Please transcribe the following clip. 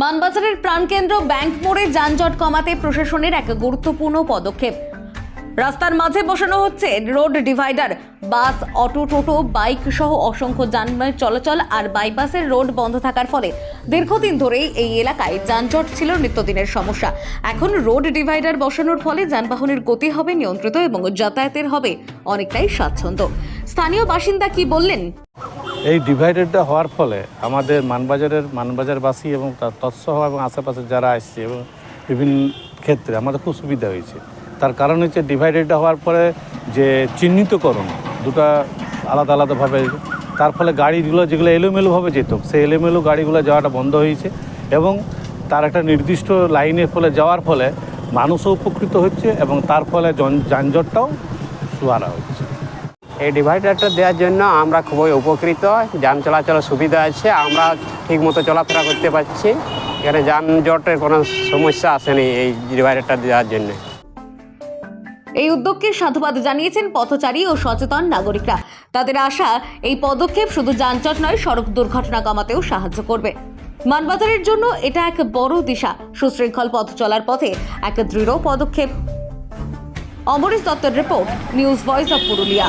মানবাজারের প্রাণকেন্দ্র ব্যাংক মোড়ে যানজট কমাতে প্রশাসনের এক গুরুত্বপূর্ণ পদক্ষেপ। রাস্তার মাঝে বসানো হচ্ছে রোড ডিভাইডার, বাস, অটো, টোটো, বাইক সহ অসংখ্য যানবাহন চলাচল আর বাইপাসের রোড বন্ধ থাকার ফলে দীর্ঘদিন ধরেই এই এলাকায় যানজট ছিল নিত্যদিনের সমস্যা। এখন রোড ডিভাইডার বসানোর ফলে যানবাহনের গতি হবে নিয়ন্ত্রিত এবং যাতায়াতের হবে অনেকটাই স্বাচ্ছন্দ্য। স্থানীয় বাসিন্দা কি বললেন? এই ডিভাইডেডটা হওয়ার ফলে আমাদের মানবাজারের, মানবাজারবাসী এবং তার তৎসহ এবং আশেপাশে যারা আসছে এবং বিভিন্ন ক্ষেত্রে আমাদের খুব সুবিধা হয়েছে। তার কারণ হচ্ছে ডিভাইডেডটা হওয়ার পরে যে চিহ্নিতকরণ, দুটো আলাদা আলাদাভাবে, তার ফলে গাড়িগুলো যেগুলো এলোমেলোভাবে যেত, সেই এলোমেলো গাড়িগুলো যাওয়াটা বন্ধ হয়েছে এবং তার একটা নির্দিষ্ট লাইনের ফলে যাওয়ার ফলে মানুষও উপকৃত হচ্ছে এবং তার ফলে যানজটটাও সুহারা হচ্ছে। এই ডিভাইডারটা দেওয়ার জন্য আমরা খুবই উপকৃত। যান চলাচলের সুবিধা আছে, আমরা ঠিকমতো চলাফেরা করতে পারছি। এখানে যানজটের কোনো সমস্যা আসেনি এই ডিভাইডারটা দেওয়ার জন্য। এই উদ্যোগকে সাধুবাদ জানিয়েছেন পথচারী ও সচেতন নাগরিকরা। তাদের আশা, এই পদক্ষেপ শুধু যানজট নয়, সড়ক দুর্ঘটনা কমাতেও সাহায্য করবে। মানবাজারের জন্য এটা এক বড় দিশা। সুশৃঙ্খল পথ চলার পথে এক দৃঢ় পদক্ষেপ। অমরেশ দত্তের report, news voice of Purulia.